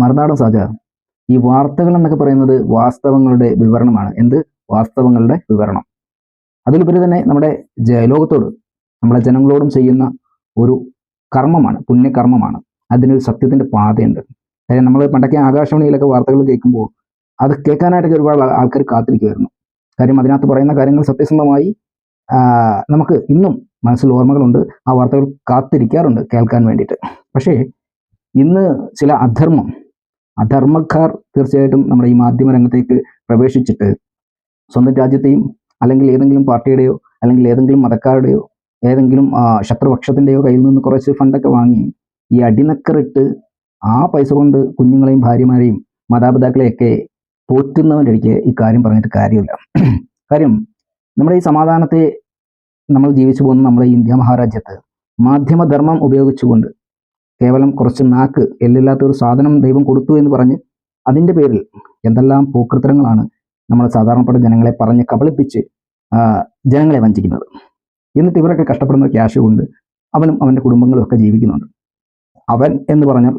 മറുനാടൻ സാജ ഈ വാർത്തകൾ എന്നൊക്കെ പറയുന്നത് വാസ്തവങ്ങളുടെ വിവരണമാണ്. എന്ത്? വാസ്തവങ്ങളുടെ വിവരണം. അതിലുപരി തന്നെ നമ്മുടെ ജയലോകത്തോട് ലോകത്തോട് നമ്മളെ ജനങ്ങളോടും ചെയ്യുന്ന ഒരു കർമ്മമാണ് പുണ്യകർമ്മമാണ്. അതിനൊരു സത്യത്തിന്റെ പാതയുണ്ട്. കാര്യം നമ്മൾ പണ്ടൊക്കെ ആകാശവാണിയിലൊക്കെ വാർത്തകൾ കേൾക്കുമ്പോൾ അത് കേൾക്കാനായിട്ടൊക്കെ ഒരുപാട് ആൾക്കാർ കാത്തിരിക്കുമായിരുന്നു കാര്യം അതിനകത്ത് പറയുന്ന കാര്യങ്ങൾ സത്യസന്ധമായി നമുക്ക് ഇന്നും മനസ്സിൽ ഓർമ്മകളുണ്ട്. ആ വാർത്തകൾ കാത്തിരിക്കാറുണ്ട് കേൾക്കാൻ വേണ്ടിയിട്ട്. പക്ഷേ ഇന്ന് ചില അധർമ്മം അധർമ്മക്കാർ തീർച്ചയായിട്ടും നമ്മുടെ ഈ മാധ്യമ രംഗത്തേക്ക് പ്രവേശിച്ചിട്ട് സ്വന്തം രാജ്യത്തെയും അല്ലെങ്കിൽ ഏതെങ്കിലും പാർട്ടിയുടെയോ അല്ലെങ്കിൽ ഏതെങ്കിലും മതക്കാരുടെയോ ഏതെങ്കിലും ശത്രുപക്ഷത്തിന്റെയോ കയ്യിൽ നിന്ന് കുറച്ച് ഫണ്ടൊക്കെ വാങ്ങി ഈ അടിനക്കറിട്ട് ആ പൈസ കൊണ്ട് കുഞ്ഞുങ്ങളെയും ഭാര്യമാരെയും മാതാപിതാക്കളെയൊക്കെ പോറ്റുന്നവന്റെ ഇടയ്ക്ക് ഈ കാര്യം പറഞ്ഞിട്ട് കാര്യമില്ല. കാര്യം നമ്മുടെ ഈ സമാധാനത്തെ നമ്മൾ ജീവിച്ചു പോകുന്ന നമ്മുടെ ഇന്ത്യ മഹാരാജ്യത്ത് മാധ്യമധർമ്മം ഉപയോഗിച്ചുകൊണ്ട് കേവലം കുറച്ച് നാക്ക് എല്ലില്ലാത്ത ഒരു സാധനം ദൈവം കൊടുത്തു എന്ന് പറഞ്ഞ് അതിന്റെ പേരിൽ എന്തെല്ലാം പൂക്കൃത്രങ്ങളാണ് നമ്മൾ സാധാരണപ്പെട്ട ജനങ്ങളെ പറഞ്ഞ് കബളിപ്പിച്ച് ജനങ്ങളെ വഞ്ചിക്കുന്നത്. എന്നിട്ട് ഇവരൊക്കെ കഷ്ടപ്പെടുന്ന ക്യാഷ് കൊണ്ട് അവനും അവന്റെ കുടുംബങ്ങളും ഒക്കെ ജീവിക്കുന്നുണ്ട്. അവൻ എന്ന് പറഞ്ഞാൽ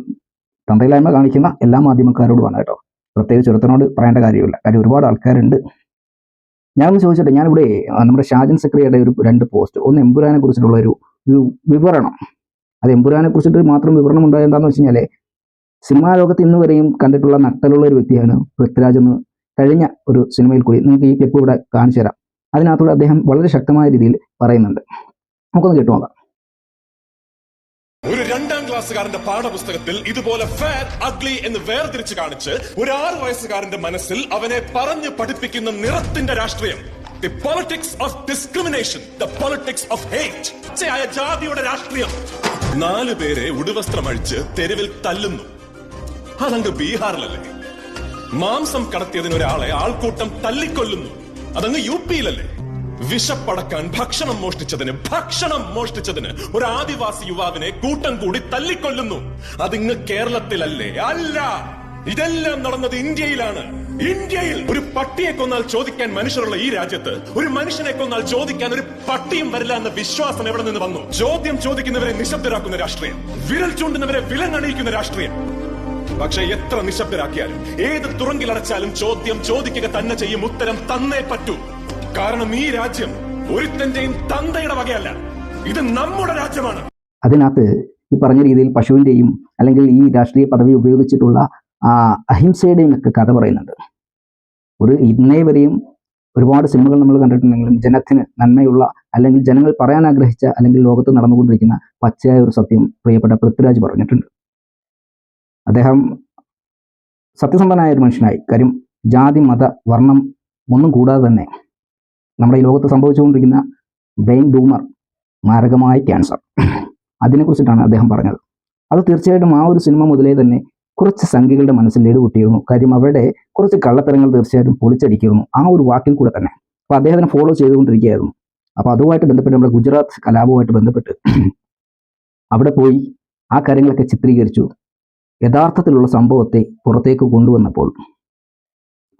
തന്തയില്ലായ്മ കാണിക്കുന്ന എല്ലാ മാധ്യമക്കാരോടുമാണ് കേട്ടോ. പ്രത്യേകിച്ച് ഒരുത്തനോട് പറയേണ്ട കാര്യമില്ല. കാര്യം ഒരുപാട് ആൾക്കാരുണ്ട്. ഞാനൊന്ന് ചോദിച്ചിട്ട് ഞാനിവിടെ നമ്മുടെ ഷാജൻ സെക്രട്ടറിയുടെ ഒരു രണ്ട് പോസ്റ്റ് ഒന്ന് എമ്പുരാനെ കുറിച്ചിട്ടുള്ള ഒരു വിവരണം. അത് എമ്പുരാനെ കുറിച്ചിട്ട് മാത്രം വിവരണം ഉണ്ടായത് എന്താണെന്ന് വെച്ച് കഴിഞ്ഞാൽ സിനിമാ ലോകത്ത് ഇന്ന് വരെയും കണ്ടിട്ടുള്ള നട്ടലുള്ള ഒരു വ്യക്തിയാണ് പൃഥ്വിരാജ് എന്ന് കഴിഞ്ഞ ഒരു സിനിമയിൽ കൂടി നിങ്ങൾക്ക് ഈ ക്ലിപ്പ് ഇവിടെ കാണിച്ചു തരാം. അതിനകത്തൂടെ അദ്ദേഹം വളരെ ശക്തമായ രീതിയിൽ പറയുന്നുണ്ട്. നമുക്കൊന്ന് കേട്ടു നോക്കാം. ഒരു രണ്ടാം ക്ലാസ്സുകാരന്റെ പാഠപുസ്തകത്തിൽ ഇതുപോലെ ഫാറ്റ് അഗ്ലി എന്ന് വേർതിരിച്ച് കാണിച്ച് ഒരു ആറ് വയസ്സുകാരന്റെ മനസ്സിൽ അവനെ പറഞ്ഞു പഠിപ്പിക്കുന്ന നിറത്തിന്റെ രാഷ്ട്രീയം. The politics of discrimination the politics of hate ജാതിയുടെ രാഷ്ട്രീയം. നാല് പേരെ ഉടുവസ്ത്രം അഴിച്ച് തെരുവിൽ തല്ലുന്നു. അതങ്ങ് ബീഹാറിലല്ലേ? മാംസം കടത്തിയതിന് ഒരാളെ ആൾക്കൂട്ടം തല്ലിക്കൊല്ലുന്നു. അതങ്ങ് യു പിയിലല്ലേ? വിഷപ്പടക്കാൻ ഭക്ഷണം മോഷ്ടിച്ചതിന് ഭക്ഷണം മോഷ്ടിച്ചതിന് ഒരു ആദിവാസി യുവാവിനെ കൂട്ടം കൂടി തല്ലിക്കൊല്ലുന്നു. അതിങ്ങ് കേരളത്തിലല്ലേ? അല്ല! ഇതെല്ലാം നടന്നത് ഇന്ത്യയിലാണ്. ഇന്ത്യയിൽ ഒരു പട്ടിയെ കൊന്നാൽ ചോദിക്കാൻ മനുഷ്യരുള്ള ഈ രാജ്യത്ത് ഒരു മനുഷ്യനെ കൊന്നാൽ ചോദിക്കാൻ ഒരു പട്ടിയും വരില്ല എന്ന വിശ്വാസം എവിടെ നിന്ന് വന്നു? ചോദ്യം ചോദിക്കുന്നവരെ നിശബ്ദരാക്കുന്ന രാഷ്ട്രീയം വിരൽ ചൂണ്ടുന്നവരെ വിലങ്ങണിയിക്കുന്ന രാഷ്ട്രീയം. പക്ഷെ എത്ര നിശബ്ദരാക്കിയാലും ഏത് തുറങ്കിലടച്ചാലും ചോദ്യം ചോദിക്കുക തന്നെ ചെയ്യും ഉത്തരം തന്നേ പറ്റൂ. കാരണം ഈ രാജ്യം ഒരുത്തന്റെയും തന്തയുടെ വകയല്ല. ഇത് നമ്മുടെ രാജ്യമാണ്. അതിനകത്ത് ഈ പറഞ്ഞ രീതിയിൽ പശുവിന്റെയും അല്ലെങ്കിൽ ഈ രാഷ്ട്രീയ പദവി ഉപയോഗിച്ചിട്ടുള്ള അഹിംസയുടെയും ഒക്കെ കഥ പറയുന്നുണ്ട്. ഒരു ഇന്നേ വരെയും ഒരുപാട് സിനിമകൾ നമ്മൾ കണ്ടിട്ടുണ്ടെങ്കിലും ജനത്തിന് നന്മയുള്ള അല്ലെങ്കിൽ ജനങ്ങൾ പറയാൻ ആഗ്രഹിച്ച അല്ലെങ്കിൽ ലോകത്ത് നടന്നുകൊണ്ടിരിക്കുന്ന പച്ചയായ ഒരു സത്യം പ്രിയപ്പെട്ട പൃഥ്വിരാജ് പറഞ്ഞിട്ടുണ്ട്. അദ്ദേഹം സത്യസന്ധനായ ഒരു മനുഷ്യനായി. കാര്യം ജാതി മത വർണം ഒന്നും കൂടാതെ തന്നെ നമ്മുടെ ഈ ലോകത്ത് സംഭവിച്ചുകൊണ്ടിരിക്കുന്ന ബ്രെയിൻ ഡൂമർ മാരകമായ ക്യാൻസർ. അതിനെക്കുറിച്ചിട്ടാണ് അദ്ദേഹം പറഞ്ഞത്. അത് തീർച്ചയായിട്ടും ആ ഒരു സിനിമ മുതലേ തന്നെ കുറച്ച് സംഖ്യകളുടെ മനസ്സിൽ ഇടുകൂട്ടിയിരുന്നു കാര്യം അവരുടെ കുറച്ച് കള്ളത്തരങ്ങൾ തീർച്ചയായിട്ടും പൊളിച്ചടിക്കുന്നു. ആ ഒരു വാക്കിൽ കൂടെ തന്നെ. അപ്പോൾ അദ്ദേഹത്തിനെ ഫോളോ ചെയ്തുകൊണ്ടിരിക്കുകയായിരുന്നു. അപ്പോൾ അതുമായിട്ട് ബന്ധപ്പെട്ട് നമ്മുടെ ഗുജറാത്ത് കലാപവുമായിട്ട് ബന്ധപ്പെട്ട് അവിടെ പോയി ആ കാര്യങ്ങളൊക്കെ ചിത്രീകരിച്ചു. യഥാർത്ഥത്തിലുള്ള സംഭവത്തെ പുറത്തേക്ക് കൊണ്ടുവന്നപ്പോൾ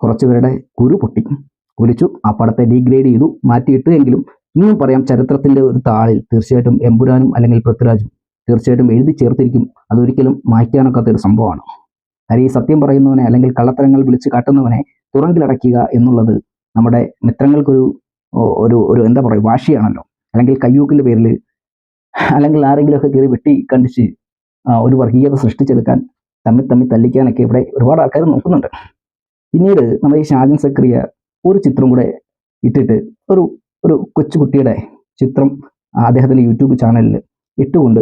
കുറച്ചുപേരുടെ കുരു പൊട്ടി. കുലിച്ചു. ആ പടത്തെ ഡീഗ്രേഡ് ചെയ്തു. മാറ്റിയിട്ട് എങ്കിലും ഇന്നും പറയാം ചരിത്രത്തിന്റെ ഒരു താളിൽ തീർച്ചയായിട്ടും എമ്പുരാനും അല്ലെങ്കിൽ പൃഥ്വിരാജും തീർച്ചയായിട്ടും എഴുതി ചേർത്തിരിക്കും. അതൊരിക്കലും മായ്ക്കാനൊക്കാത്ത ഒരു സംഭവമാണ്. കാര്യം ഈ സത്യം പറയുന്നവനെ അല്ലെങ്കിൽ കള്ളത്തരങ്ങൾ വിളിച്ച് കാട്ടുന്നവനെ തുറങ്കിലടയ്ക്കുക എന്നുള്ളത് നമ്മുടെ മിത്രങ്ങൾക്കൊരു ഒരു ഒരു എന്താ പറയുക വാശിയാണല്ലോ. അല്ലെങ്കിൽ കയ്യൂക്കിന്റെ പേരിൽ അല്ലെങ്കിൽ ആരെങ്കിലുമൊക്കെ കയറി വെട്ടി കണ്ടിച്ച് ഒരു വർഗീയത സൃഷ്ടിച്ചെടുക്കാൻ തമ്മിൽ തമ്മിൽ തല്ലിക്കാനൊക്കെ ഇവിടെ ഒരുപാട് ആൾക്കാർ നോക്കുന്നുണ്ട്. പിന്നീട് നമ്മുടെ ഈ ഷാജൻ സക്രിയ ഒരു ചിത്രം കൂടെ ഇട്ടിട്ട് ഒരു ഒരു കൊച്ചുകുട്ടിയുടെ ചിത്രം അദ്ദേഹത്തിന്റെ യൂട്യൂബ് ചാനലിൽ ഇട്ടുകൊണ്ട്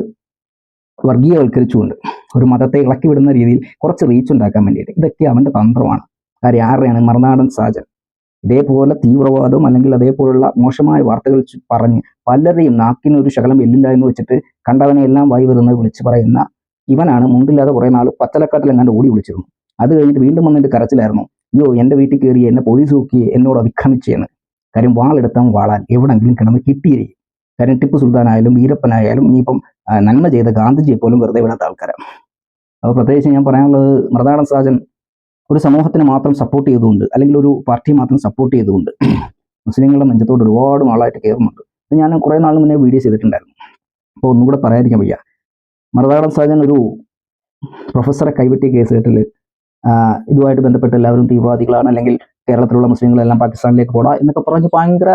വർഗീയവൽക്കരിച്ചുകൊണ്ട് ഒരു മതത്തെ ഇളക്കി വിടുന്ന രീതിയിൽ കുറച്ച് റീച്ച് ഉണ്ടാക്കാൻ വേണ്ടിയിട്ട് ഇതൊക്കെ അവന്റെ തന്ത്രമാണ്. കാര്യം ആരുടെയാണ്? മറുനാടൻ സാജൻ. ഇതേപോലെ തീവ്രവാദം അല്ലെങ്കിൽ അതേപോലുള്ള മോശമായ വാർത്തകൾ പറഞ്ഞ് പലരെയും നാക്കിന് ഒരു ശകലം എല്ലില്ല എന്ന് വെച്ചിട്ട് കണ്ടവനെ എല്ലാം വായി വരുന്നത് വിളിച്ച് പറയുന്ന ഇവനാണ് മുണ്ടില്ലാതെ കുറേ നാൾ പച്ചലക്കാട്ടിൽ എങ്ങാണ്ട് ഓടി വിളിച്ചിരുന്നു. അത് കഴിഞ്ഞിട്ട് വീണ്ടും വന്നിട്ട് കരച്ചിലായിരുന്നു. അയ്യോ എന്റെ വീട്ടിൽ കയറി എന്നെ പോലീസ് നോക്കി എന്നോട് അതിക്രമിച്ചെന്ന് കാര്യം വാളെടുത്താൽ വാളാൻ എവിടെങ്കിലും കിടന്ന് കിട്ടിയിരിക്കും. കാര്യം ടിപ്പു സുൽത്താനായാലും വീരപ്പനായാലും ഇനിയിപ്പം നന്മ ചെയ്ത ഗാന്ധിജിയെ പോലും വെറുതെ വിടാത്ത ആൾക്കാരാണ് അപ്പോൾ പ്രത്യേകിച്ച് ഞാൻ പറയാനുള്ളത് മൃതാടൻ സാജൻ ഒരു സമൂഹത്തിന് മാത്രം സപ്പോർട്ട് ചെയ്തുകൊണ്ട് അല്ലെങ്കിൽ ഒരു പാർട്ടി മാത്രം സപ്പോർട്ട് ചെയ്തുകൊണ്ട് മുസ്ലിങ്ങളുടെ നെഞ്ചത്തോട് ഒരുപാട് നാളായിട്ട് കയറുന്നുണ്ട്. അത് ഞാൻ കുറേ നാൾ മുന്നേ വീഡിയോ ചെയ്തിട്ടുണ്ടായിരുന്നു. അപ്പോൾ ഒന്നും കൂടെ പറയാതിരിക്കാൻ വയ്യ. മൃതാടൻ സാജൻ ഒരു പ്രൊഫസറെ കൈവെട്ടിയ കേസ് കേട്ടിൽ ഇതുമായിട്ട് ബന്ധപ്പെട്ട് എല്ലാവരും തീവ്രവാദികളാണ് അല്ലെങ്കിൽ കേരളത്തിലുള്ള മുസ്ലിങ്ങളെല്ലാം പാകിസ്ഥാനിലേക്ക് പോടാ എന്നൊക്കെ പറഞ്ഞ് ഭയങ്കര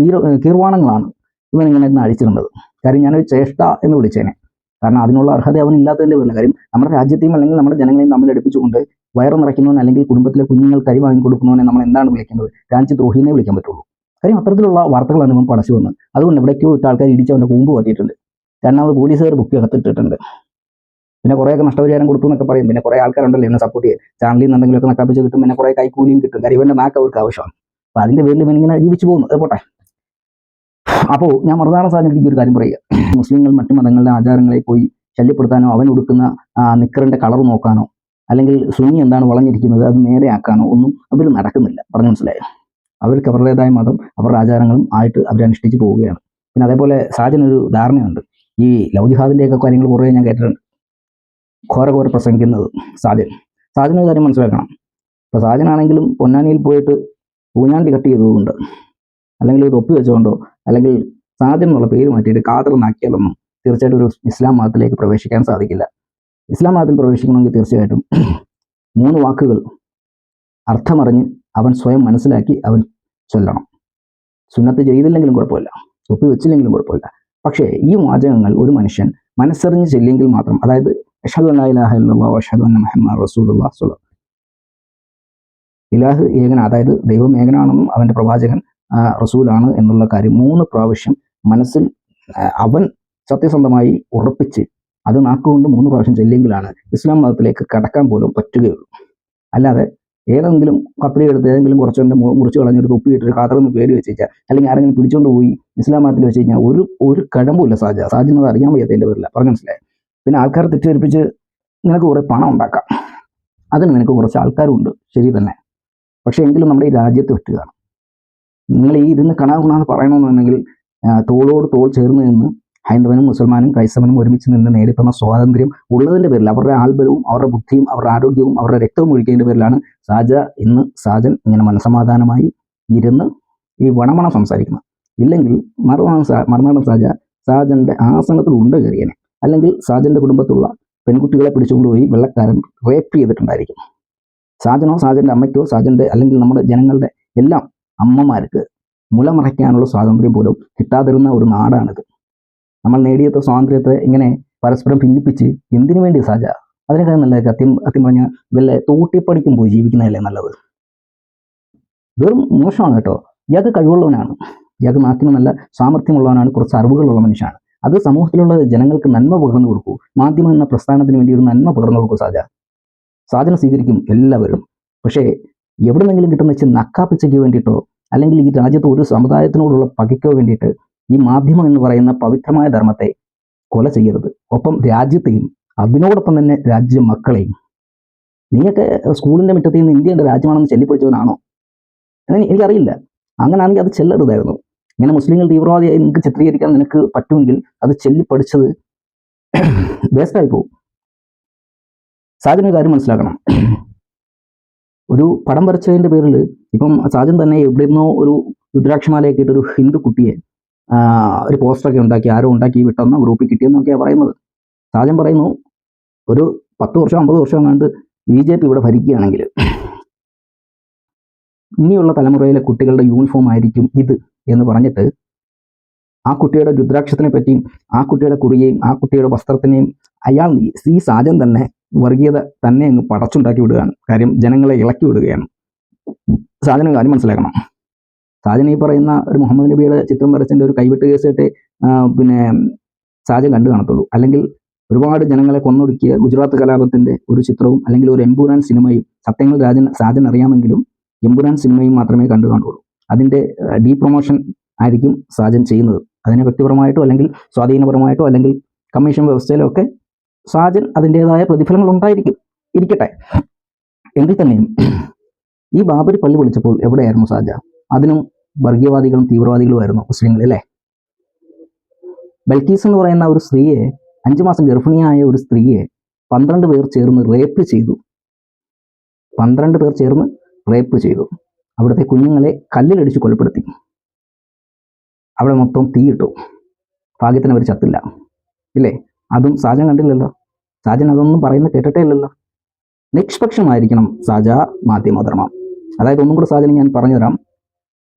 വീര കീർവാണങ്ങളാണ്. ഇവൻ ഇന്ന് ഇരുന്ന് അടിച്ചിരുന്നത് കാര്യം ഞാനൊരു ചേഷ്ട എന്ന് വിളിച്ചേനെ. കാരണം അതിനുള്ള അർഹത അവൻ ഇല്ലാത്തതിന്റെ പേരില്ല കാര്യം നമ്മുടെ രാജ്യത്തെയും അല്ലെങ്കിൽ നമ്മുടെ ജനങ്ങളെയും തമ്മിൽ എടുപ്പിച്ചുകൊണ്ട് വയറ് നിറയ്ക്കുന്നവൻ അല്ലെങ്കിൽ കുടുംബത്തിലെ കുഞ്ഞുങ്ങൾ കരി വാങ്ങി കൊടുക്കുന്നവനെ നമ്മൾ എന്താണ് വിളിക്കുന്നത് രാജ്യദ്രോഹിനെ വിളിക്കാൻ പറ്റുള്ളൂ. കാര്യം അത്തരത്തിലുള്ള വാർത്തകളാണ് ഇവൻ പടച്ചു വന്നത്. അതുകൊണ്ട് എവിടേക്കോ ഇട്ട് ആൾക്കാർ ഇടിച്ച് അവന്റെ കൂമ്പ് കാട്ടിയിട്ടുണ്ട്. രണ്ടാമത് പോലീസുകാർ ബുക്ക് അകത്തിട്ടിട്ടുണ്ട് പിന്നെ കുറേയൊക്കെ നഷ്ടപരിഹാരം കൊടുത്തു എന്നൊക്കെ പറയും. പിന്നെ കുറേ ആൾക്കാരുണ്ടല്ലോ എന്നെ സപ്പോർട്ട് ചെയ്യാൻ. ചാനലിൽ നിന്ന് എന്തെങ്കിലുമൊക്കെ നക്കാപ്പിച്ച് കിട്ടും. പിന്നെ കുറേ കൈക്കൂലിയും കിട്ടും. കാര്യം ഇവന്റെ നാക്ക് അവർക്ക് ആവശ്യമാണ്. അപ്പോൾ അതിന്റെ പേരിൽ ഇവനിങ്ങനെ ജീവിച്ചു പോകുന്നു. അത് പോട്ടെ. അപ്പോൾ ഞാൻ മറുനാടൻ സാധനത്തിലേക്ക് ഒരു കാര്യം പറയുക മുസ്ലിങ്ങൾ മറ്റു മതങ്ങളുടെ ആചാരങ്ങളെ പോയി ശല്യപ്പെടുത്താനോ അവൻ ഉടുക്കുന്ന നിക്കറിന്റെ കളർ നോക്കാനോ അല്ലെങ്കിൽ സുന്നി എന്താണ് വളഞ്ഞിരിക്കുന്നത് അത് നേരെയാക്കാനോ ഒന്നും അവർ നടക്കുന്നില്ല. പറഞ്ഞു മനസ്സിലായോ? അവർക്ക് അവരുടേതായ മതം അവരുടെ ആചാരങ്ങളും ആയിട്ട് അവർ പോവുകയാണ്. പിന്നെ അതേപോലെ സാജനൊരു ധാരണയുണ്ട്. ഈ ലവ് ജിഹാദിന്റെയൊക്കെ കാര്യങ്ങൾ കുറേ ഞാൻ കേട്ടിട്ടുണ്ട്. ഘോര ഘോര പ്രസംഗിക്കുന്നത് സാജൻ സാജന ഒരു കാര്യം മനസ്സിലാക്കണം. ഇപ്പോൾ സാജനാണെങ്കിലും പൊന്നാനിയിൽ പോയിട്ട് ഊഞ്ഞാണ്ടി കട്ട് ചെയ്തതുകൊണ്ട് അല്ലെങ്കിൽ തൊപ്പി വെച്ചുകൊണ്ടോ അല്ലെങ്കിൽ സാജൻ എന്നുള്ള പേര് മാറ്റിയിട്ട് ഖാദർ എന്നാക്കിയാലൊന്നും തീർച്ചയായിട്ടും ഒരു ഇസ്ലാം മതത്തിലേക്ക് പ്രവേശിക്കാൻ സാധിക്കില്ല. ഇസ്ലാം മതത്തിൽ പ്രവേശിക്കണമെങ്കിൽ തീർച്ചയായിട്ടും മൂന്ന് വാക്കുകൾ അർത്ഥമറിഞ്ഞ് അവൻ സ്വയം മനസ്സിലാക്കി അവൻ ചൊല്ലണം. സുന്നത്ത് ചെയ്തില്ലെങ്കിലും കുഴപ്പമില്ല. തൊപ്പി വെച്ചില്ലെങ്കിലും കുഴപ്പമില്ല. പക്ഷേ ഈ വാചകങ്ങൾ ഒരു മനുഷ്യൻ മനസ്സറിഞ്ഞ് ചെല്ലെങ്കിൽ മാത്രം അതായത് അഷദ് അല്ലാ ഇലാഹ ഇല്ലല്ലാഹു അഷ്ഹദു അന്ന മുഹമ്മദ് റസൂലുള്ളാഹി ഇലാഹ് ഏകന അതായത് ദൈവം ഏകനാണെന്നും അവന്റെ പ്രവാചകൻ റസൂലാണ് എന്നുള്ള കാര്യം മൂന്ന് പ്രാവശ്യം മനസ്സിൽ അവൻ സത്യസന്ധമായി ഉറപ്പിച്ച് അത് നാക്കുകൊണ്ട് മൂന്ന് പ്രാവശ്യം ചെല്ലെങ്കിലാണ് ഇസ്ലാം മതത്തിലേക്ക് കടക്കാൻ പോലും പറ്റുകയുള്ളൂ. അല്ലാതെ ഏതെങ്കിലും കത്രി എടുത്ത് ഏതെങ്കിലും കുറച്ചുകൊണ്ട് മുറിച്ച് കളഞ്ഞൊരു തൊപ്പിയിട്ട് ഒരു കാതറെന്ന് പേര് വെച്ച് കഴിഞ്ഞാൽ അല്ലെങ്കിൽ ആരെങ്കിലും പിടിച്ചുകൊണ്ട് പോയി ഇസ്ലാം മതത്തിൽ വെച്ച് കഴിഞ്ഞാൽ ഒരു ഒരു കഴമ്പുമില്ല സാജ. സാജിനത് അറിയാൻ വയ്യാത്തതിന്റെ പേരില്ല. പറഞ്ഞു മനസ്സിലായി? പിന്നെ ആൾക്കാരെ തെറ്റിദ്ധരിപ്പിച്ച് നിനക്ക് കുറേ പണം ഉണ്ടാക്കാം. അതിന് നിനക്ക് കുറച്ച് ആൾക്കാരുണ്ട്. ശരി തന്നെ. പക്ഷേ എങ്കിലും നമ്മുടെ ഈ രാജ്യത്ത് പറ്റുകയാണ്. നിങ്ങൾ ഈ ഇരുന്ന് കണാകുണാന്ന് പറയണമെന്നുണ്ടെങ്കിൽ തോളോട് തോൾ ചേർന്ന് നിന്ന് ഹൈന്ദവനും മുസൽമാനും ക്രൈസ്തവനും ഒരുമിച്ച് നിന്ന് നേടിത്തന്ന സ്വാതന്ത്ര്യം ഉള്ളതിന്റെ പേരിൽ അവരുടെ ആൽബലവും അവരുടെ ബുദ്ധിയും അവരുടെ ആരോഗ്യവും അവരുടെ രക്തവും ഒഴിക്കേണ്ട പേരിലാണ് സാജ ഇന്ന് സാജൻ ഇങ്ങനെ മനസമാധാനമായി ഇരുന്ന് ഈ വണമണം സംസാരിക്കുന്നത്. ഇല്ലെങ്കിൽ മറുനാടൻ മറുനാടൻ സാജ സാജന്റെ ആസനത്തിൽ ഉണ്ട് കയറിയനെ. അല്ലെങ്കിൽ സാജന്റെ കുടുംബത്തുള്ള പെൺകുട്ടികളെ പിടിച്ചുകൊണ്ടുപോയി വെള്ളക്കാരൻ റേപ്പ് ചെയ്തിട്ടുണ്ടായിരിക്കും. സാജനോ സാജന്റെ അമ്മയ്ക്കോ സാജന്റെ അല്ലെങ്കിൽ നമ്മുടെ ജനങ്ങളുടെ എല്ലാം അമ്മമാർക്ക് മുലമറയ്ക്കാനുള്ള സ്വാതന്ത്ര്യം പോലും കിട്ടാതിരുന്ന ഒരു നാടാണിത്. നമ്മൾ നേടിയ സ്വാതന്ത്ര്യത്തെ ഇങ്ങനെ പരസ്പരം ഭിന്നിപ്പിച്ച് എന്തിനു വേണ്ടി സാജ? അതിനേക്കാൾ നല്ലത് സത്യം സത്യം പറഞ്ഞ വല്ല തോട്ടിപ്പടിക്കും പോയി ജീവിക്കുന്നതല്ലേ നല്ലത്. വെറും മോശമാണ് കേട്ടോ. ഇയാൾക്ക് കഴിവുള്ളവനാണ്. ഇയാൾക്ക് നാട്ടിന് നല്ല സാമർഥ്യമുള്ളവനാണ് കുറച്ച് അറിവുകളുള്ള മനുഷ്യനാണ്. അത് സമൂഹത്തിലുള്ള ജനങ്ങൾക്ക് നന്മ പകർന്നു കൊടുക്കൂ. മാധ്യമം എന്ന പ്രസ്ഥാനത്തിന് വേണ്ടി ഒരു നന്മ പകർന്നു കൊടുക്കൂ സാജ. സാധനം സ്വീകരിക്കും എല്ലാവരും. പക്ഷേ എവിടുന്നെങ്കിലും കിട്ടുന്ന വെച്ച് നക്കാപ്പിച്ചയ്ക്ക് വേണ്ടിയിട്ടോ അല്ലെങ്കിൽ ഈ രാജ്യത്ത് ഒരു സമുദായത്തിനോടുള്ള പകയ്ക്കോ വേണ്ടിയിട്ട് ഈ മാധ്യമം എന്ന് പറയുന്ന പവിത്രമായ ധർമ്മത്തെ കൊല ചെയ്യരുത്. ഒപ്പം രാജ്യത്തെയും അതിനോടൊപ്പം തന്നെ രാജ്യ മക്കളെയും. നീയൊക്കെ സ്കൂളിന്റെ മുറ്റത്ത് നിന്ന് ഇന്ത്യ എന്റെ രാജ്യമാണെന്ന് ചൊല്ലിപ്പിടിച്ചവനാണോ എനിക്കറിയില്ല. അങ്ങനെയാണെങ്കിൽ അത് ചെല്ലരുതായിരുന്നു. ഇങ്ങനെ മുസ്ലിങ്ങൾ തീവ്രവാദിയായി നിനക്ക് ചിത്രീകരിക്കാൻ നിനക്ക് പറ്റുമെങ്കിൽ അത് ചെല്ലിപ്പടിച്ചത് വേസ്റ്റായി പോകും സാധനം കാര്യം മനസ്സിലാക്കണം. ഒരു പടം വരച്ചതിന്റെ പേരിൽ ഇപ്പം സാജൻ തന്നെ എവിടെ നിന്നോ ഒരു രുദ്രാക്ഷമാലയൊക്കെ ഒരു ഹിന്ദു കുട്ടിയെ ഒരു പോസ്റ്ററൊക്കെ ഉണ്ടാക്കി ആരോ ഉണ്ടാക്കി വിട്ടെന്ന ഗ്രൂപ്പിൽ കിട്ടിയെന്നൊക്കെയാണ് പറയുന്നത്. സാജൻ പറയുന്നു ഒരു പത്ത് വർഷം അമ്പത് വർഷം കണ്ട് ബി ജെ പി ഇവിടെ ഭരിക്കുകയാണെങ്കിൽ ഇനിയുള്ള തലമുറയിലെ കുട്ടികളുടെ യൂണിഫോം ആയിരിക്കും ഇത് എന്ന് പറഞ്ഞിട്ട് ആ കുട്ടിയുടെ രുദ്രാക്ഷത്തിനെ പറ്റിയും ആ കുട്ടിയുടെ കുറിയെയും ആ കുട്ടിയുടെ വസ്ത്രത്തിനെയും അയാൾ സി സാജൻ തന്നെ വർഗീയത തന്നെ അങ്ങ് പടച്ചുണ്ടാക്കി വിടുകയാണ്. കാര്യം ജനങ്ങളെ ഇളക്കി വിടുകയാണ്. സാജന കാര്യം മനസ്സിലാക്കണം. സാജൻ ഈ പറയുന്ന ഒരു മുഹമ്മദ് നബിയുടെ ചിത്രം വരച്ചതിന്റെ ഒരു കൈവിട്ട് കേസായിട്ട് പിന്നെ സാജൻ കണ്ടു കാണത്തുള്ളൂ. അല്ലെങ്കിൽ ഒരുപാട് ജനങ്ങളെ കൊന്നൊടുക്കിയ ഗുജറാത്ത് കലാപത്തിന്റെ ഒരു ചിത്രവും അല്ലെങ്കിൽ ഒരു എംപുരാൻ സിനിമയും സത്യങ്ങൾ രാജൻ സാജൻ അറിയാമെങ്കിലും എംപുരാൻ സിനിമയും മാത്രമേ കണ്ടു കാണുള്ളൂ അതിന്റെ ഡീ പ്രൊമോഷൻ ആയിരിക്കും സാജൻ ചെയ്യുന്നത്. അതിനെ വ്യക്തിപരമായിട്ടോ അല്ലെങ്കിൽ സ്വാധീനപരമായിട്ടോ അല്ലെങ്കിൽ കമ്മീഷൻ വ്യവസ്ഥയിലോ ഒക്കെ സാജൻ അതിന്റെതായ പ്രതിഫലങ്ങൾ ഉണ്ടായിരിക്കും ഇരിക്കട്ടെ. എങ്കിൽ തന്നെയും ഈ ബാബരി പള്ളി വിളിച്ചപ്പോൾ എവിടെയായിരുന്നു സാജ? അതിനും വർഗീയവാദികളും തീവ്രവാദികളുമായിരുന്നു മുസ്ലിങ്ങൾ അല്ലേ? ബൽക്കീസ് എന്ന് പറയുന്ന ഒരു സ്ത്രീയെ അഞ്ചു മാസം ഗർഭിണിയായ ഒരു സ്ത്രീയെ പന്ത്രണ്ട് പേർ ചേർന്ന് റേപ്പ് ചെയ്തു. പന്ത്രണ്ട് പേർ ചേർന്ന് റേപ്പ് ചെയ്തു. അവിടുത്തെ കുഞ്ഞുങ്ങളെ കല്ലിലടിച്ച് കൊലപ്പെടുത്തി. അവിടെ മൊത്തം തീയിട്ടു. ഭാഗ്യത്തിന് അവർ ചത്തില്ല. ഇല്ലേ? അതും സാജൻ കണ്ടില്ലല്ലോ. സാജൻ അതൊന്നും പറയുന്നത് കേട്ടിട്ടേ ഇല്ലല്ലോ. നിഷ്പക്ഷമായിരിക്കണം സാജ മാധ്യമധർമ്മം അതായത് ഒന്നും കൂടെ സാജന് ഞാൻ പറഞ്ഞുതരാം.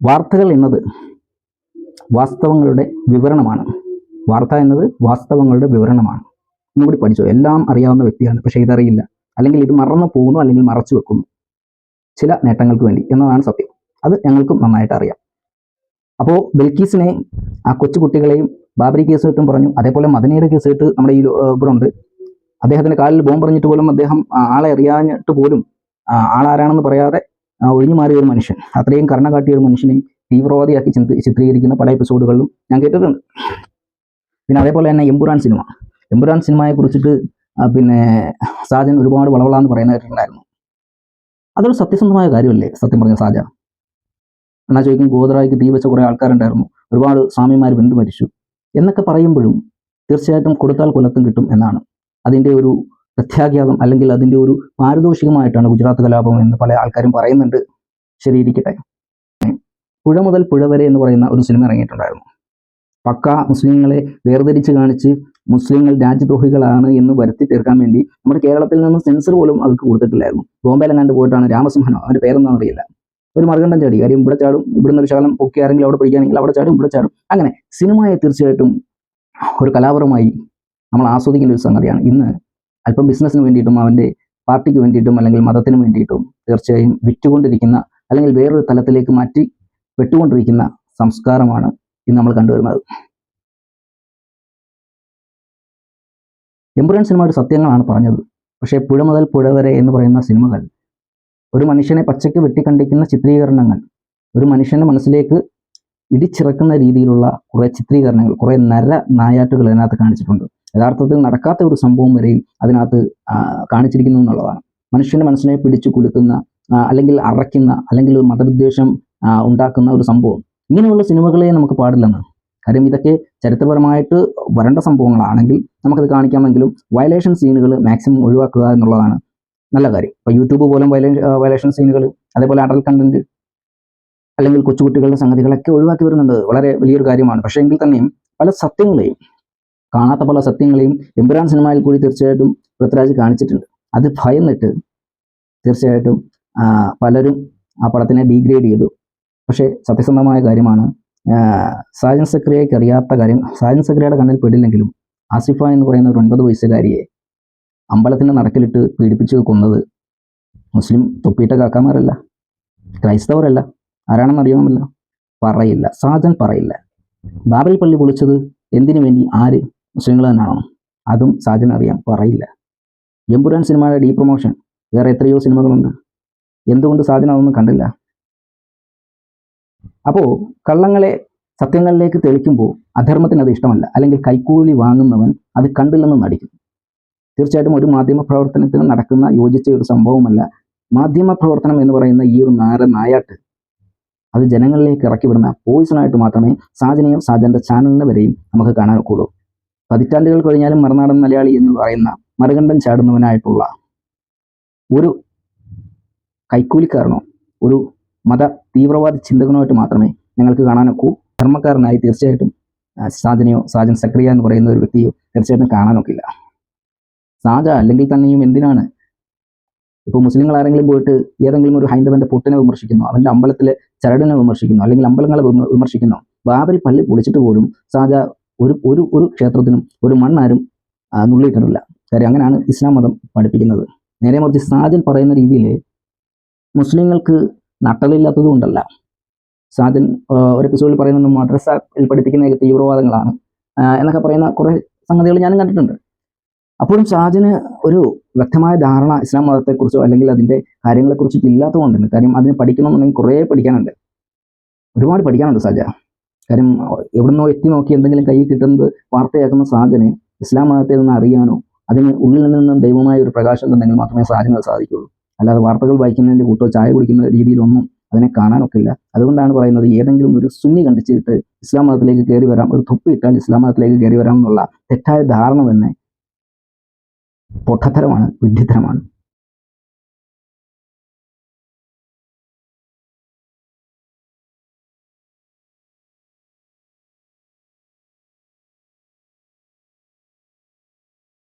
വാർത്തകൾ എന്നത് വാസ്തവങ്ങളുടെ വിവരണമാണ്. വാർത്ത എന്നത് വാസ്തവങ്ങളുടെ വിവരണമാണ്. ഒന്നും കൂടി പഠിച്ചോ. എല്ലാം അറിയാവുന്ന വ്യക്തിയാണ്. പക്ഷേ ഇതറിയില്ല. അല്ലെങ്കിൽ ഇത് മറന്നു പോകുന്നു അല്ലെങ്കിൽ മറച്ചു വെക്കുന്നു. ചില നേട്ടങ്ങൾക്ക് വേണ്ടി എന്നതാണ് സത്യം. അത് ഞങ്ങൾക്കും നന്നായിട്ട് അറിയാം. അപ്പോൾ ബൽക്കീസിനെ ആ കൊച്ചു കുട്ടികളെയും ബാബരി കേസ് കിട്ടും പറഞ്ഞു. അതേപോലെ മദനയുടെ കേസ് കിട്ട് നമ്മുടെ ഈ ഇവിടെ ഉണ്ട്. അദ്ദേഹത്തിന്റെ കാലിൽ ബോംബ് പറഞ്ഞിട്ട് പോലും അദ്ദേഹം ആളെ അറിയാഞ്ഞിട്ട് പോലും ആളാരാണെന്ന് പറയാതെ ഒഴിഞ്ഞു മാറിയ ഒരു മനുഷ്യൻ. അത്രയും കരുണ കാട്ടിയ ഒരു മനുഷ്യനെ തീവ്രവാദിയാക്കി ചിത്രീകരിക്കുന്ന പല എപ്പിസോഡുകളിലും ഞാൻ കേട്ടിട്ടുണ്ട്. പിന്നെ അതേപോലെ തന്നെ എമ്പുരാൻ സിനിമ എമ്പുരാൻ സിനിമയെ കുറിച്ചിട്ട് പിന്നെ സാജൻ ഒരുപാട് വളവളാന്ന് പറയുന്ന കേട്ടിട്ടുണ്ടായിരുന്നു അതൊരു സത്യസന്ധമായ കാര്യമല്ലേ? സത്യം പറഞ്ഞ സാജ. എന്നാ ചോദിക്കും ഗോദറായിക്ക് തീ വെച്ച കുറേ ആൾക്കാരുണ്ടായിരുന്നു. ഒരുപാട് സ്വാമിമാർ ബന്ധു മരിച്ചു. എന്നൊക്കെ പറയുമ്പോഴും തീർച്ചയായിട്ടും കൊടുത്താൽ കൊലത്തും കിട്ടും എന്നാണ്. അതിന്റെ ഒരു പ്രത്യാഘാതം അല്ലെങ്കിൽ അതിന്റെ ഒരു പാരിതോഷികമായിട്ടാണ് ഗുജറാത്ത് കലാപം എന്ന് പല ആൾക്കാരും പറയുന്നുണ്ട്. ശരിയിരിക്കട്ടെ. പുഴ മുതൽ പുഴ വരെ എന്ന് പറയുന്ന ഒരു സിനിമ ഇറങ്ങിയിട്ടുണ്ടായിരുന്നു. പക്ക മുസ്ലിങ്ങളെ വേർതിരിച്ച് കാണിച്ച് മുസ്ലിങ്ങൾ രാജ്യദ്രോഹികളാണ് എന്ന് വരുത്തി തീർക്കാൻ വേണ്ടി നമ്മുടെ കേരളത്തിൽ നിന്ന് സെൻസർ പോലും അവർക്ക് കൊടുത്തിട്ടില്ലായിരുന്നു. ബോംബെയിലെങ്ങാണ്ട് പോയിട്ടാണ് രാമസിംഹനോ അവന്റെ പേരൊന്നും അറിയില്ല ഒരു മറുകണ്ഠം ചാടി കാര്യം ഇവിടെ ചാടും ഇവിടുന്ന് ഒരു ശകലം ഒക്കെ ആരെങ്കിലും അവിടെ പിടിക്കുകയാണെങ്കിൽ അവിടെ ചാടും ഇവിടെ ചാടും. അങ്ങനെ സിനിമയെ തീർച്ചയായിട്ടും ഒരു കലാപരമായി നമ്മൾ ആസ്വദിക്കുന്ന ഒരു സംഗതിയാണ്. ഇന്ന് അല്പം ബിസിനസ്സിന് വേണ്ടിയിട്ടും അവന്റെ പാർട്ടിക്ക് വേണ്ടിയിട്ടും അല്ലെങ്കിൽ മതത്തിന് വേണ്ടിയിട്ടും തീർച്ചയായും വിറ്റുകൊണ്ടിരിക്കുന്ന അല്ലെങ്കിൽ വേറൊരു തലത്തിലേക്ക് മാറ്റി വിട്ടുകൊണ്ടിരിക്കുന്ന സംസ്കാരമാണ് ഇന്ന് നമ്മൾ കണ്ടുവരുന്നത്. എമ്പുരാൻ സിനിമ ഒരു സത്യങ്ങളാണ് പറഞ്ഞത്. പക്ഷേ പുഴ മുതൽ പുഴ വരെ എന്ന് പറയുന്ന സിനിമകൾ ഒരു മനുഷ്യനെ പച്ചയ്ക്ക് വെട്ടിക്കണ്ടിക്കുന്ന ചിത്രീകരണങ്ങൾ ഒരു മനുഷ്യന്റെ മനസ്സിലേക്ക് ഇടിച്ചിറക്കുന്ന രീതിയിലുള്ള കുറേ ചിത്രീകരണങ്ങൾ കുറേ നര നായാട്ടുകൾ അതിനകത്ത് കാണിച്ചിട്ടുണ്ട്. യഥാർത്ഥത്തിൽ നടക്കാത്ത ഒരു സംഭവം വരെയും അതിനകത്ത് കാണിച്ചിരിക്കുന്നു എന്നുള്ളതാണ്. മനുഷ്യന്റെ മനസ്സിനെ പിടിച്ചു കൊടുക്കുന്ന അല്ലെങ്കിൽ അറയ്ക്കുന്ന അല്ലെങ്കിൽ ഒരു മതവിദ്വേഷം ഉണ്ടാക്കുന്ന ഒരു സംഭവം. ഇങ്ങനെയുള്ള സിനിമകളെ നമുക്ക് പാടില്ലെന്ന്. കാര്യം ഇതൊക്കെ ചരിത്രപരമായിട്ട് വരേണ്ട സംഭവങ്ങളാണെങ്കിൽ നമുക്കത് കാണിക്കാമെങ്കിലും വയലേഷൻ സീനുകൾ മാക്സിമം ഒഴിവാക്കുക എന്നുള്ളതാണ് നല്ല കാര്യം. ഇപ്പോൾ യൂട്യൂബ് പോലും വയലേ വയലേഷൻ സീനുകൾ അതേപോലെ അഡൽ കണ്ടന്റ് അല്ലെങ്കിൽ കൊച്ചുകുട്ടികളുടെ സംഗതികളൊക്കെ ഒഴിവാക്കി വരുന്നുണ്ട്. വളരെ വലിയൊരു കാര്യമാണ്. പക്ഷേ എങ്കിൽ തന്നെയും പല സത്യങ്ങളെയും കാണാത്ത പല സത്യങ്ങളെയും എമ്പുരാൻ സിനിമയിൽ കൂടി തീർച്ചയായിട്ടും പൃഥ്വിരാജ് കാണിച്ചിട്ടുണ്ട്. അത് ഭയന്നിട്ട് തീർച്ചയായിട്ടും പലരും ആ പടത്തിനെ ഡീഗ്രേഡ് ചെയ്തു. പക്ഷേ സത്യസന്ധമായ കാര്യമാണ് സാജൻ സക്രിയയ്ക്ക് അറിയാത്ത കാര്യം സാജൻ സക്രിയയുടെ കണ്ണിൽ പെടില്ലെങ്കിലും ആസിഫ എന്ന് പറയുന്ന ഒരു ഒൻപത് വയസ്സുകാരിയെ അമ്പലത്തിന്റെ നടക്കിലിട്ട് പീഡിപ്പിച്ച് കൊന്നത് മുസ്ലിം തൊപ്പിയിട്ട കാക്കാമാരല്ല ക്രൈസ്തവരല്ല ആരാണെന്ന് അറിയാമല്ലോ പറയില്ല സാജൻ പറയില്ല. ബാബരി പള്ളി പൊളിച്ചത് എന്തിനു വേണ്ടി? ആര്? മുസ്ലിങ്ങൾ തന്നെയാണോ? അതും സാജൻ അറിയാം പറയില്ല. എമ്പുരാൻ സിനിമയുടെ ഡീ പ്രൊമോഷൻ വേറെ എത്രയോ സിനിമകളുണ്ട്. എന്തുകൊണ്ട് സാജൻ അതൊന്നും കണ്ടില്ല? അപ്പോൾ കള്ളങ്ങളെ സത്യങ്ങളിലേക്ക് തെളിക്കുമ്പോൾ അധർമ്മത്തിന് അത് ഇഷ്ടമല്ല. അല്ലെങ്കിൽ കൈക്കൂലി വാങ്ങുന്നവൻ അത് കണ്ടില്ലെന്ന് നടിക്കും. തീർച്ചയായിട്ടും ഒരു മാധ്യമ പ്രവർത്തനത്തിന് നടക്കുന്ന യോജിച്ച ഒരു സംഭവമല്ല. മാധ്യമ പ്രവർത്തനം എന്ന് പറയുന്ന ഈ ഒരു നാര നായാട്ട് അത് ജനങ്ങളിലേക്ക് ഇറക്കി വിടുന്ന പോയിസണായിട്ട് മാത്രമേ സാജനെയും സാജന്റെ ചാനലിനെ വരെയും നമുക്ക് കാണാൻ പതിറ്റാണ്ടുകൾ കഴിഞ്ഞാലും മറുനാടൻ മലയാളി എന്ന് പറയുന്ന മറുകണ്ഠം ചാടുന്നവനായിട്ടുള്ള ഒരു കൈക്കൂലിക്കാരനോ ഒരു മത തീവ്രവാദി ചിന്തകനുമായിട്ട് മാത്രമേ ഞങ്ങൾക്ക് കാണാനൊക്കൂ. ധർമ്മക്കാരനായി തീർച്ചയായിട്ടും സാജനെയോ സാജൻ സക്രിയ എന്ന് പറയുന്ന ഒരു വ്യക്തിയോ തീർച്ചയായിട്ടും കാണാനൊക്കില്ല. സാജ അല്ലെങ്കിൽ തന്നെയും എന്തിനാണ്? ഇപ്പോൾ മുസ്ലിങ്ങൾ ആരെങ്കിലും പോയിട്ട് ഏതെങ്കിലും ഒരു ഹൈന്ദവന്റെ പൊട്ടിനെ വിമർശിക്കുന്നു അവന്റെ അമ്പലത്തിലെ ചരടിനെ വിമർശിക്കുന്നു അല്ലെങ്കിൽ അമ്പലങ്ങളെ വിമർശിക്കുന്നു ബാബരി പള്ളി പൊളിച്ചിട്ട് പോലും സാജ ഒരു ഒരു ഒരു ക്ഷേത്രത്തിനും ഒരു മണ്ണാരും നുള്ളിയിട്ടിട്ടില്ല. കാര്യം അങ്ങനെയാണ് ഇസ്ലാം മതം പഠിപ്പിക്കുന്നത്. നേരെ മറിച്ച് സാജൻ പറയുന്ന രീതിയിൽ മുസ്ലിങ്ങൾക്ക് നട്ടലില്ലാത്തത് കൊണ്ടല്ല സാജൻ ഒരു എപ്പിസോഡിൽ പറയുന്നത് മദ്രസയിൽ പഠിപ്പിക്കുന്ന തീവ്രവാദങ്ങളാണ്. എന്നൊക്കെ പറയുന്ന കുറേ സംഗതികൾ ഞാനും കണ്ടിട്ടുണ്ട്. അപ്പോഴും ഷാജിന് ഒരു വ്യക്തമായ ധാരണ ഇസ്ലാം മതത്തെക്കുറിച്ചോ അല്ലെങ്കിൽ അതിന്റെ കാര്യങ്ങളെക്കുറിച്ചോ ഇല്ലാത്തതുകൊണ്ടാണ് കാര്യം അതിന് പഠിക്കണമെന്നുണ്ടെങ്കിൽ കുറേ പഠിക്കാനുണ്ട്. ഒരുപാട് പഠിക്കാനുണ്ട് സാജ കാര്യം എവിടുന്നോ എത്തി നോക്കി എന്തെങ്കിലും കൈ കിട്ടുന്നത് വാർത്തയാക്കുന്ന സാജന് ഇസ്ലാം മതത്തെ നിന്ന് അറിയാനോ അതിന് ഉള്ളിൽ നിന്നും ദൈവമായ ഒരു പ്രകാശം ഉണ്ടെങ്കിൽ മാത്രമേ സാജനത് സാധിക്കുകയുള്ളൂ. അല്ലാതെ വാർത്തകൾ വായിക്കുന്നതിന്റെ കൂട്ടോ ചായ കുടിക്കുന്ന രീതിയിലൊന്നും അതിനെ കാണാനൊക്കില്ല. അതുകൊണ്ടാണ് പറയുന്നത് ഏതെങ്കിലും ഒരു സുന്നി കണ്ടിച്ചിട്ട് ഇസ്ലാം മതത്തിലേക്ക് കയറി വരാം ഒരു തൊപ്പി ഇട്ടാൽ ഇസ്ലാം മതത്തിലേക്ക് കയറി വരാം എന്നുള്ള തെറ്റായ ധാരണ തന്നെ പൊട്ടത്തരമാണ് വിഡ്ഢിത്തരമാണ്.